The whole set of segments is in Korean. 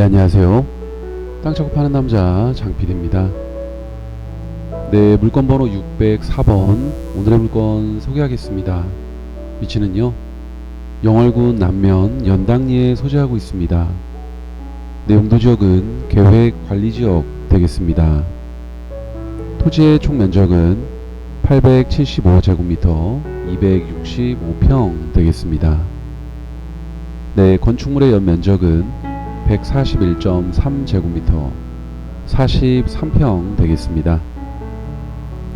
네, 안녕하세요. 땅 작업하는 남자 장PD입니다. 네, 물건 번호 604번. 오늘의 물건 소개하겠습니다. 위치는요, 영월군 남면 연당리에 소재하고 있습니다. 네, 용도 지역은 계획 관리 지역 되겠습니다. 토지의 총 면적은 875제곱미터 265평 되겠습니다. 네, 건축물의 연 면적은 141.3제곱미터 43평 되겠습니다.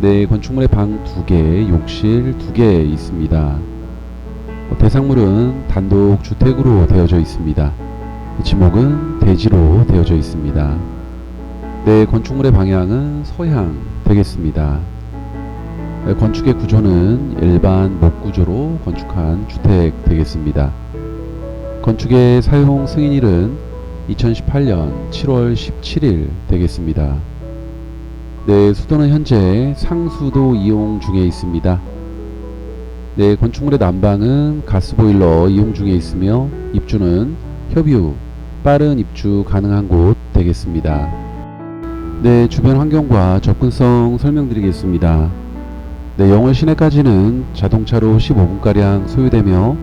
네, 건축물의 방 2개, 욕실 2개 있습니다. 어, 대상물은 단독 주택으로 되어져 있습니다. 지목은 대지로 되어져 있습니다. 네, 건축물의 방향은 서향 되겠습니다. 네, 건축의 구조는 일반 목구조로 건축한 주택 되겠습니다. 건축의 사용 승인일은 2018년 7월 17일 되겠습니다. 네, 수도는 현재 상수도 이용 중에 있습니다. 네, 건축물의 난방은 가스보일러 이용 중에 있으며 입주는 후 빠른 입주 가능한 곳 되겠습니다. 네, 주변 환경과 접근성 설명드리겠습니다. 네, 영월 시내까지는 자동차로 15분가량 소요되며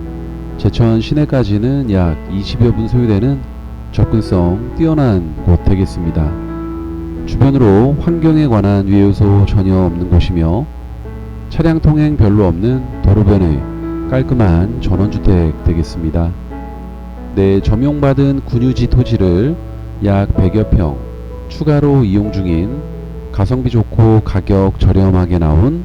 제천 시내까지는 약 20여 분 소요되는 접근성 뛰어난 곳 되겠습니다. 주변으로 환경에 관한 위해요소 전혀 없는 곳이며 차량 통행 별로 없는 도로변의 깔끔한 전원주택 되겠습니다. 네, 점용받은 군유지 토지를 약 100여 평 추가로 이용 중인 가성비 좋고 가격 저렴하게 나온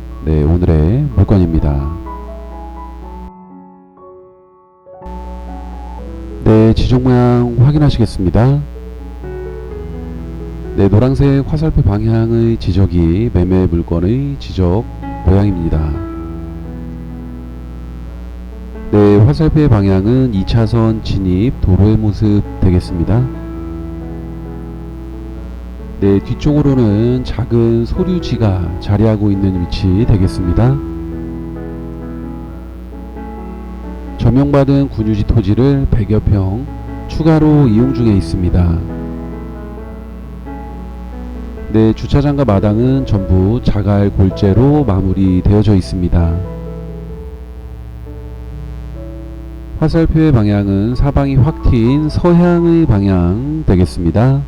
확인하시겠습니다. 네, 노란색 화살표 방향의 지적이 매매 물건의 지적 모양입니다. 네, 화살표의 방향은 2차선 진입 도로의 모습 되겠습니다. 네, 뒤쪽으로는 작은 소류지가 자리하고 있는 위치 되겠습니다. 점용받은 군유지 토지를 100여 평 추가로 이용 중에 있습니다. 네, 주차장과 마당은 전부 자갈 골재로 마무리되어져 있습니다. 화살표의 방향은 사방이 확 트인 서향의 방향 되겠습니다.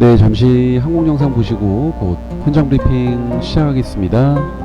네, 잠시 항공 영상 보시고 곧 현장 브리핑 시작하겠습니다.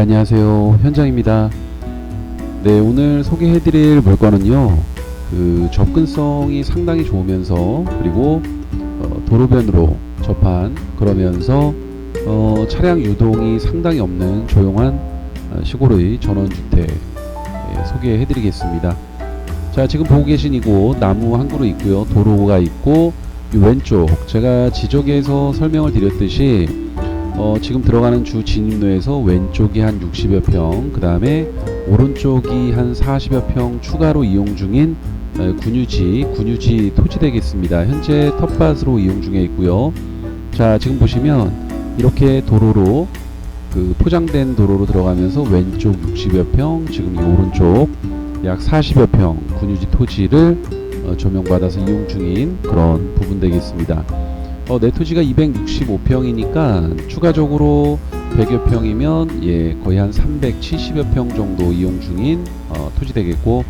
네, 안녕하세요. 현장입니다. 네, 오늘 소개해드릴 물건은요, 그 접근성이 상당히 좋으면서, 그리고 어, 도로변으로 접한, 그러면서 어, 차량 유동이 상당히 없는 조용한 어, 시골의 전원주택 예, 소개해드리겠습니다. 자, 지금 보고 계신 이곳 나무 한 그루 있고요. 도로가 있고, 이 왼쪽, 제가 지적에서 설명을 드렸듯이 어, 지금 들어가는 주 진입로에서 왼쪽이 한 60여 평, 그 다음에 오른쪽이 한 40여 평 추가로 이용 중인 에, 군유지, 군유지 토지 되겠습니다. 현재 텃밭으로 이용 중에 있고요. 자, 지금 보시면 이렇게 도로로 그 포장된 도로로 들어가면서 왼쪽 60여 평, 지금 이 오른쪽 약 40여 평 군유지 토지를 어, 조명받아서 이용 중인 그런 부분 되겠습니다. 어, 내 토지가 265평이니까 추가적으로 100여 평이면 예, 거의 한 370여 평 정도 이용 중인 어, 토지 되겠고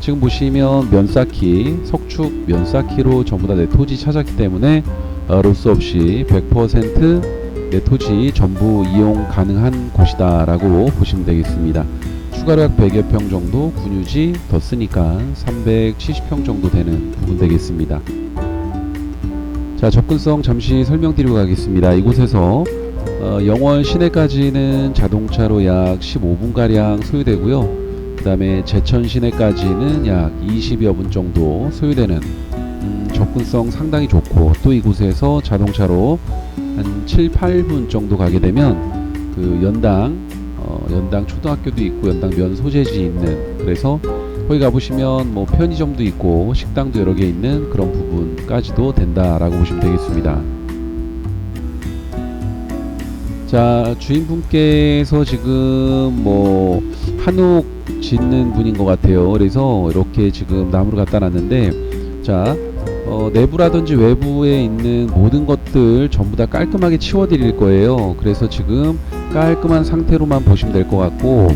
지금 보시면 면쌓기, 석축 면쌓기로 전부 다 내 토지 찾았기 때문에 어, 로스 없이 100%내 토지 전부 이용 가능한 곳이다 라고 보시면 되겠습니다. 추가로 약 100여 평 정도 군유지 더 쓰니까 370평 정도 되는 부분 되겠습니다. 자 접근성 잠시 설명드리고 가겠습니다. 이곳에서 어, 영월 시내까지는 자동차로 약 15분가량 소요되고요. 그 다음에 제천 시내까지는 약 20여 분 정도 소요되는 음, 접근성 상당히 좋고 또 이곳에서 자동차로 한 7, 8분 정도 가게 되면 그 연당 어, 연당 초등학교도 있고 연당 면 소재지 있는 그래서 거기 가보시면 뭐 편의점도 있고 식당도 여러 개 있는 그런 부분까지도 된다라고 보시면 되겠습니다. 자 주인분께서 지금 뭐 한옥 짓는 분인 것 같아요. 그래서 이렇게 지금 나무를 갖다 놨는데 자 어, 내부라든지 외부에 있는 모든 것들 전부 다 깔끔하게 치워 드릴 거예요. 그래서 지금 깔끔한 상태로만 보시면 될 것 같고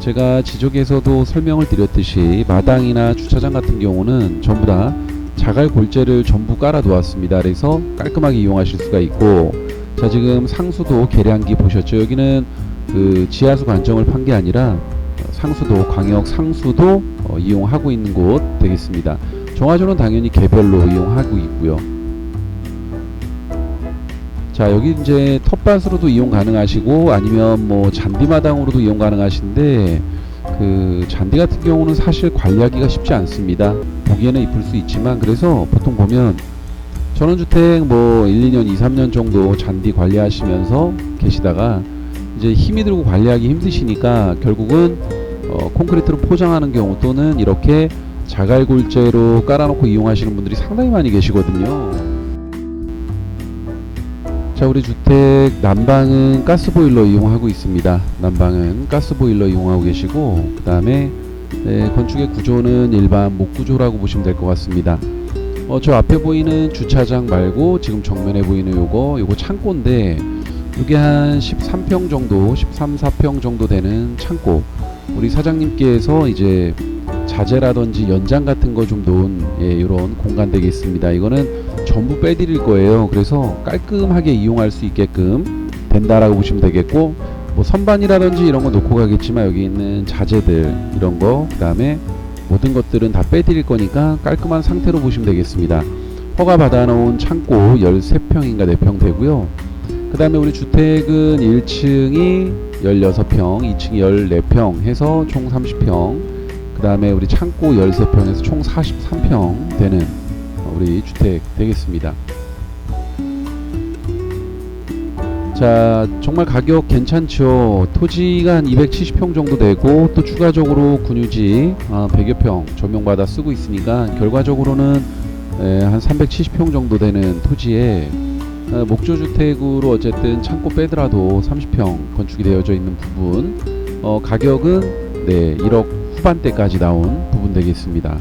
제가 지적에서도 설명을 드렸듯이 마당이나 주차장 같은 경우는 전부 다 자갈 골재를 전부 깔아 놓았습니다. 그래서 깔끔하게 이용하실 수가 있고 자 지금 상수도 계량기 보셨죠? 여기는 그 지하수 관정을 판 게 아니라 어, 상수도 광역 상수도 어, 이용하고 있는 곳 되겠습니다. 정화조는 당연히 개별로 이용하고 있고요. 자 여기 이제 텃밭으로도 이용 가능하시고 아니면 뭐 잔디마당으로도 이용 가능하신데 그 잔디 같은 경우는 사실 관리하기가 쉽지 않습니다. 보기에는 이쁠 수 있지만 그래서 보통 보면 전원주택 뭐 1, 2년, 2, 3년 정도 잔디 관리하시면서 계시다가 이제 힘이 들고 관리하기 힘드시니까 결국은 어, 콘크리트로 포장하는 경우 또는 이렇게 자갈골재로 깔아놓고 이용하시는 분들이 상당히 많이 계시거든요. 자, 우리 주택 난방은 가스보일러 이용하고 있습니다. 난방은 가스보일러 이용하고 계시고, 그 다음에 네, 건축의 구조는 일반 목구조라고 보시면 될 것 같습니다. 어, 저 앞에 보이는 주차장 말고 지금 정면에 보이는 요거, 요거 창고인데, 이게 한 13평 정도, 13, 4평 정도 되는 창고. 우리 사장님께서 이제 자재라든지 연장 같은 거 좀 놓은 예, 이런 공간 되겠습니다. 이거는 전부 빼드릴 거예요. 그래서 깔끔하게 이용할 수 있게끔 된다라고 보시면 되겠고 뭐 선반이라든지 이런 거 놓고 가겠지만 여기 있는 자재들 이런 거 그다음에 모든 것들은 다 빼드릴 거니까 깔끔한 상태로 보시면 되겠습니다. 허가 받아놓은 창고 13평인가 4평 되고요. 그 다음에 우리 주택은 1층이 16평, 2층이 14평 해서 총 30평 그 다음에 우리 창고 13평에서 총 43평 되는 우리 주택 되겠습니다. 자, 정말 가격 괜찮죠? 토지가 한 270평 정도 되고 또 추가적으로 군유지 아, 100여 평 조명받아 쓰고 있으니까 결과적으로는 에, 한 370평 정도 되는 토지에 어, 목조주택으로 어쨌든 창고 빼더라도 30평 건축이 되어져 있는 부분 어, 가격은 네 1억 후반대까지 나온 부분 되겠습니다.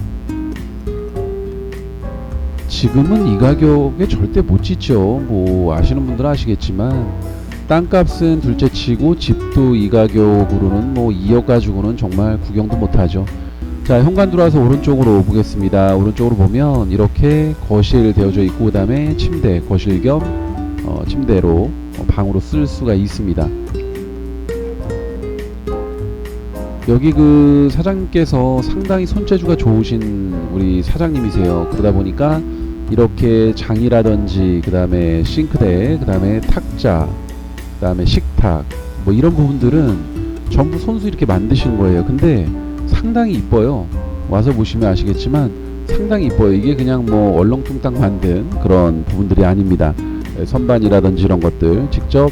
지금은 이 가격에 절대 못 짓죠. 뭐 아시는 분들 은 아시겠지만 땅값은 둘째 치고 집도 이 가격으로는 뭐 2억 가지고는 정말 구경도 못하죠. 자 현관 들어와서 오른쪽으로 보겠습니다. 오른쪽으로 보면 이렇게 거실 되어져 있고 그 다음에 침대 거실 겸 어, 침대로 어, 방으로 쓸 수가 있습니다. 여기 그 사장님께서 상당히 손재주가 좋으신 우리 사장님이세요. 그러다 보니까 이렇게 장이라든지 그 다음에 싱크대, 그 다음에 탁자, 그 다음에 식탁 뭐 이런 부분들은 전부 손수 이렇게 만드신 거예요. 근데 상당히 이뻐요. 와서 보시면 아시겠지만 상당히 이뻐요. 이게 그냥 뭐 얼렁뚱땅 만든 그런 부분들이 아닙니다. 예, 선반이라든지 이런 것들 직접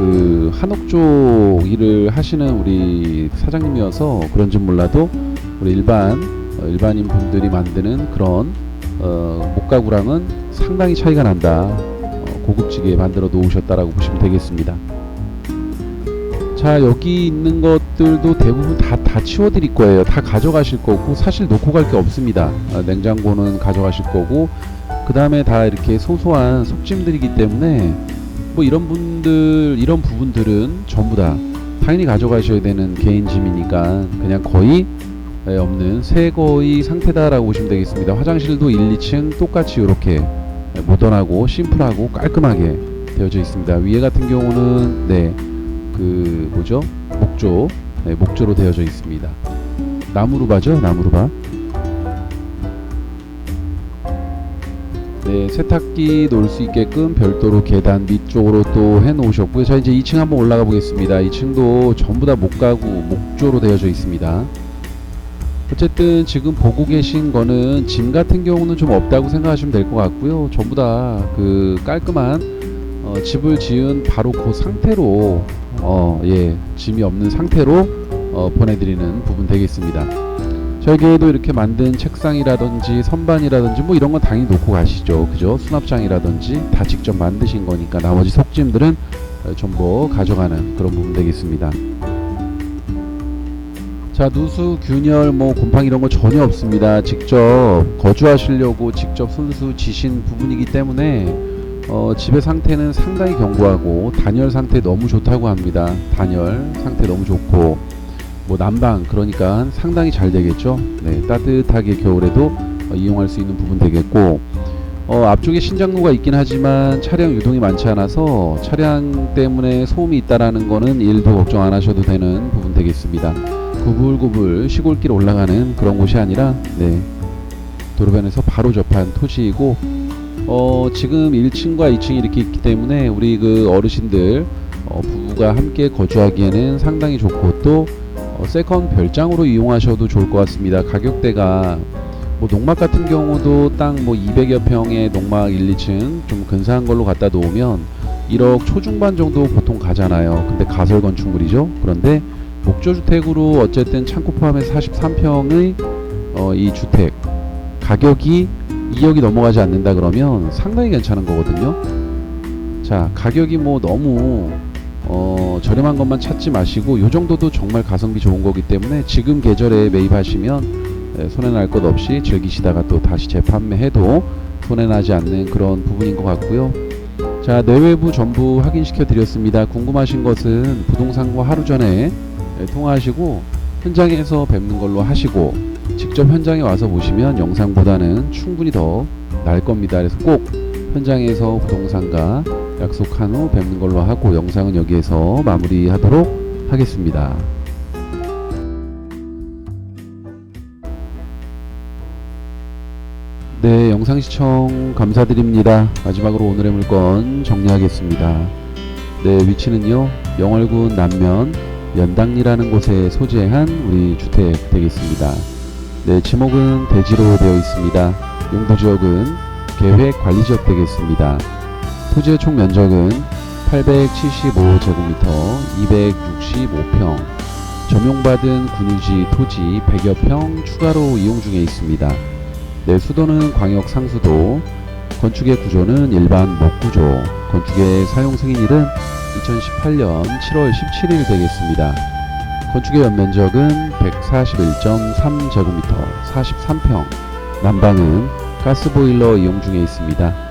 그 한옥조 일을 하시는 우리 사장님이어서 그런지 몰라도 우리 일반 어, 일반인 분들이 만드는 그런 어, 목가구랑은 상당히 차이가 난다. 어, 고급지게 만들어 놓으셨다라고 보시면 되겠습니다. 자 여기 있는 것들도 대부분 다, 다 치워드릴 거예요. 다 가져가실 거고 사실 놓고 갈 게 없습니다. 아, 냉장고는 가져가실 거고 그 다음에 다 이렇게 소소한 속짐들이기 때문에 뭐 이런 분들 이런 부분들은 전부 다 당연히 가져가셔야 되는 개인 짐이니까 그냥 거의 에, 없는 새 거의 상태다라고 보시면 되겠습니다. 화장실도 1, 2층 똑같이 이렇게 모던하고 심플하고 깔끔하게 되어져 있습니다. 위에 같은 경우는 네. 그 뭐죠? 목조, 네, 목조로 되어져 있습니다. 나무루바죠, 나무루바. 네, 세탁기 놓을 수 있게끔 별도로 계단 밑쪽으로 또 해 놓으셨고요. 자 이제 2층 한번 올라가 보겠습니다. 2층도 전부 다 목가구, 목조로 되어져 있습니다. 어쨌든 지금 보고 계신 거는 짐 같은 경우는 좀 없다고 생각하시면 될 것 같고요. 전부 다 그 깔끔한 어, 집을 지은 바로 그 상태로 어, 예, 짐이 없는 상태로 어, 보내드리는 부분 되겠습니다. 저에게도 이렇게 만든 책상이라든지 선반이라든지 뭐 이런 건 당연히 놓고 가시죠. 그죠? 수납장이라든지 다 직접 만드신 거니까 나머지 속짐들은 어, 전부 가져가는 그런 부분 되겠습니다. 자, 누수, 균열, 뭐 곰팡이 이런 거 전혀 없습니다. 직접 거주하시려고 직접 손수 지신 부분이기 때문에 어, 집의 상태는 상당히 견고하고 단열 상태 너무 좋다고 합니다. 단열 상태 너무 좋고 뭐 난방 그러니까 상당히 잘 되겠죠. 네, 따뜻하게 겨울에도 어, 이용할 수 있는 부분 되겠고 어, 앞쪽에 신장로가 있긴 하지만 차량 유동이 많지 않아서 차량 때문에 소음이 있다라는 거는 일도 걱정 안 하셔도 되는 부분 되겠습니다. 구불구불 시골길 올라가는 그런 곳이 아니라 네, 도로변에서 바로 접한 토지이고 어, 지금 1층과 2층이 이렇게 있기 때문에 우리 그 어르신들 어, 부부가 함께 거주하기에는 상당히 좋고 또 어, 세컨 별장으로 이용하셔도 좋을 것 같습니다. 가격대가 뭐 농막 같은 경우도 땅 뭐 200여 평의 농막 1, 2층 좀 근사한 걸로 갖다 놓으면 1억 초중반 정도 보통 가잖아요. 근데 가설 건축물이죠. 그런데 목조 주택으로 어쨌든 창고 포함해서 43평의 어, 이 주택 가격이 2억이 넘어가지 않는다 그러면 상당히 괜찮은 거거든요. 자, 가격이 뭐 너무 어, 저렴한 것만 찾지 마시고 요 정도도 정말 가성비 좋은 거기 때문에 지금 계절에 매입하시면 에, 손해 날 것 없이 즐기시다가 또 다시 재판매해도 손해 나지 않는 그런 부분인 것 같고요. 자, 내외부 전부 확인시켜 드렸습니다. 궁금하신 것은 부동산과 하루 전에 에, 통화하시고 현장에서 뵙는 걸로 하시고 직접 현장에 와서 보시면 영상보다는 충분히 더 나을 겁니다. 그래서 꼭 현장에서 부동산과 약속한 후 뵙는 걸로 하고 영상은 여기에서 마무리하도록 하겠습니다. 네, 영상 시청 감사드립니다. 마지막으로 오늘의 물건 정리하겠습니다. 네, 위치는요. 영월군 남면 연당리라는 곳에 소재한 우리 주택 되겠습니다. 네, 지목은 대지로 되어 있습니다. 용도 지역은 계획 관리 지역 되겠습니다. 토지의 총 면적은 875제곱미터 265평 점용받은 군유지 토지 100여 평 추가로 이용 중에 있습니다. 네, 수도는 광역 상수도 건축의 구조는 일반 목구조 건축의 사용 승인일은 2018년 7월 17일 되겠습니다. 건축의 연면적은 141.3제곱미터 43평 난방은 가스보일러 이용 중에 있습니다.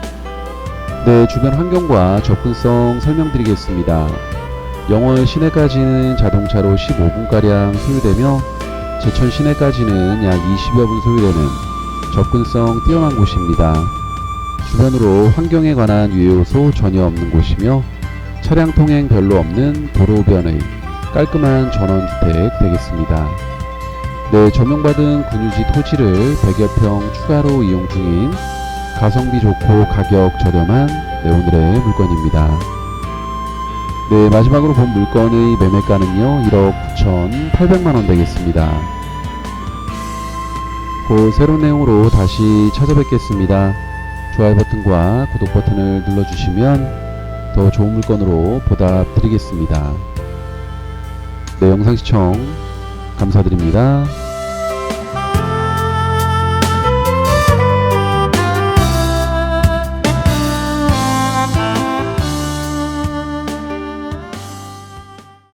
네, 주변 환경과 접근성 설명드리겠습니다. 영월 시내까지는 자동차로 15분가량 소요되며 제천 시내까지는 약 20여 분 소요되는 접근성 뛰어난 곳입니다. 주변으로 환경에 관한 유해요소 전혀 없는 곳이며 차량 통행 별로 없는 도로변의 깔끔한 전원주택 되겠습니다. 네, 점용받은 군유지 토지를 100여 평 추가로 이용 중인 가성비 좋고 가격 저렴한 네, 오늘의 물건입니다. 네, 마지막으로 본 물건의 매매가는요, 1억 9,800만원 되겠습니다. 곧 새로운 내용으로 다시 찾아뵙겠습니다. 좋아요 버튼과 구독 버튼을 눌러주시면 더 좋은 물건으로 보답드리겠습니다. 네, 영상 시청 감사드립니다.